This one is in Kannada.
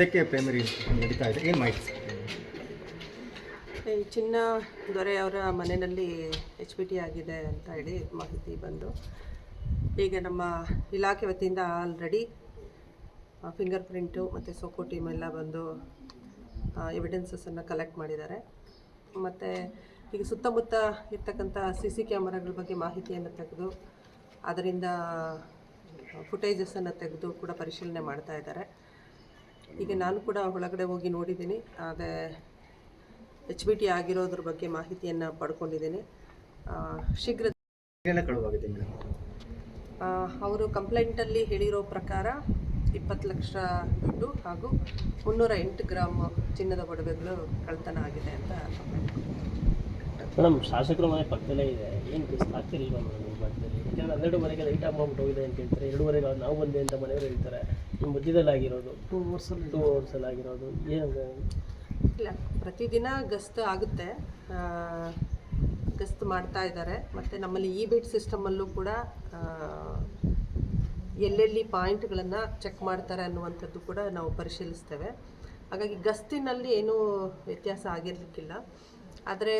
ಅದಕ್ಕೆ ಪ್ರೈಮರಿ ನಡೀತಾ ಇದೆ. ಏನು ಮಾಹಿತಿ ಈ ಚಿನ್ನ ದೊರೆ ಅವರ ಮನೆಯಲ್ಲಿ ಎಚ್ ಪಿ ಟಿ ಆಗಿದೆ ಅಂತ ಹೇಳಿ ಮಾಹಿತಿ ಬಂದು. ಈಗ ನಮ್ಮ ಇಲಾಖೆ ವತಿಯಿಂದ ಆಲ್ರೆಡಿ ಫಿಂಗರ್ ಪ್ರಿಂಟು ಮತ್ತು ಸೋಕೋ ಟೀಮ್ ಎಲ್ಲ ಬಂದು ಎವಿಡೆನ್ಸಸನ್ನು ಕಲೆಕ್ಟ್ ಮಾಡಿದ್ದಾರೆ. ಮತ್ತು ಈಗ ಸುತ್ತಮುತ್ತ ಇರ್ತಕ್ಕಂಥ ಸಿ ಸಿ ಕ್ಯಾಮರಾಗಳ ಬಗ್ಗೆ ಮಾಹಿತಿಯನ್ನು ತೆಗೆದು, ಅದರಿಂದ ಫುಟೇಜಸ್ಸನ್ನು ತೆಗೆದು ಕೂಡ ಪರಿಶೀಲನೆ ಮಾಡ್ತಾ ಇದ್ದಾರೆ. ಈಗ ನಾನು ಕೂಡ ಒಳಗಡೆ ಹೋಗಿ ನೋಡಿದ್ದೀನಿ. ಅದೇ ಎಚ್ ಬಿ ಟಿ ಆಗಿರೋದ್ರ ಬಗ್ಗೆ ಮಾಹಿತಿಯನ್ನು ಪಡ್ಕೊಂಡಿದ್ದೀನಿ. ಆ, ಶೀಘ್ರ ಅವರು ಕಂಪ್ಲೇಂಟಲ್ಲಿ ಹೇಳಿರೋ ಪ್ರಕಾರ ಇಪ್ಪತ್ತು ಲಕ್ಷ ದುಡ್ಡು ಹಾಗೂ ಮುನ್ನೂರ ಎಂಟು ಗ್ರಾಮ್ ಚಿನ್ನದ ಒಡವೆಗಳು ಕಳ್ತನ ಆಗಿದೆ ಅಂತ ಕಂಪ್ಲೇಂಟ್ ಮೇಡಮ್ ಶಾಸಕರ ಮನೆ ಪಕ್ಕದಲ್ಲೇ ಇದೆ. ಏನು ಕೆಲಸ ಆಗ್ತಿರಲಿಲ್ಲ ಮೇಡಮ್ ನಿಮ್ಮ ಪಕ್ಕದಲ್ಲಿ ಯಾಕಂದ್ರೆ ಹನ್ನೆರಡುವರೆಗೆ ಲೈಟ್ ಆಗಿ ಹೋಗಿದೆ ಅಂತ ಹೇಳ್ತಾರೆ. ಎರಡೂವರೆಗೆ ನಾವು ಬಂದೆ ಅಂತ ಮನೆಯವರು ಹೇಳ್ತಾರೆ. ಮಧ್ಯದಲ್ಲಿ ಆಗಿರೋದು ಟೂ ಅವರ್ಸಲ್ಲಿ ಟೂ ಅವರ್ಸಲ್ಲಿ ಆಗಿರೋದು. ಏನು ಇಲ್ಲ ಪ್ರತಿದಿನ ಗಸ್ತು ಆಗುತ್ತೆ. ಗಸ್ತು ಮಾಡ್ತಾ ಇದ್ದಾರೆ. ಮತ್ತು ನಮ್ಮಲ್ಲಿ ಇ ಬಿಟ್ ಸಿಸ್ಟಮಲ್ಲೂ ಕೂಡ ಎಲ್ಲೆಲ್ಲಿ ಪಾಯಿಂಟ್ಗಳನ್ನು ಚೆಕ್ ಮಾಡ್ತಾರೆ ಅನ್ನುವಂಥದ್ದು ಕೂಡ ನಾವು ಪರಿಶೀಲಿಸ್ತೇವೆ. ಹಾಗಾಗಿ ಗಸ್ತಿನಲ್ಲಿ ಏನೂ ವ್ಯತ್ಯಾಸ ಆಗಿರಲಿಕ್ಕಿಲ್ಲ. ಆದರೆ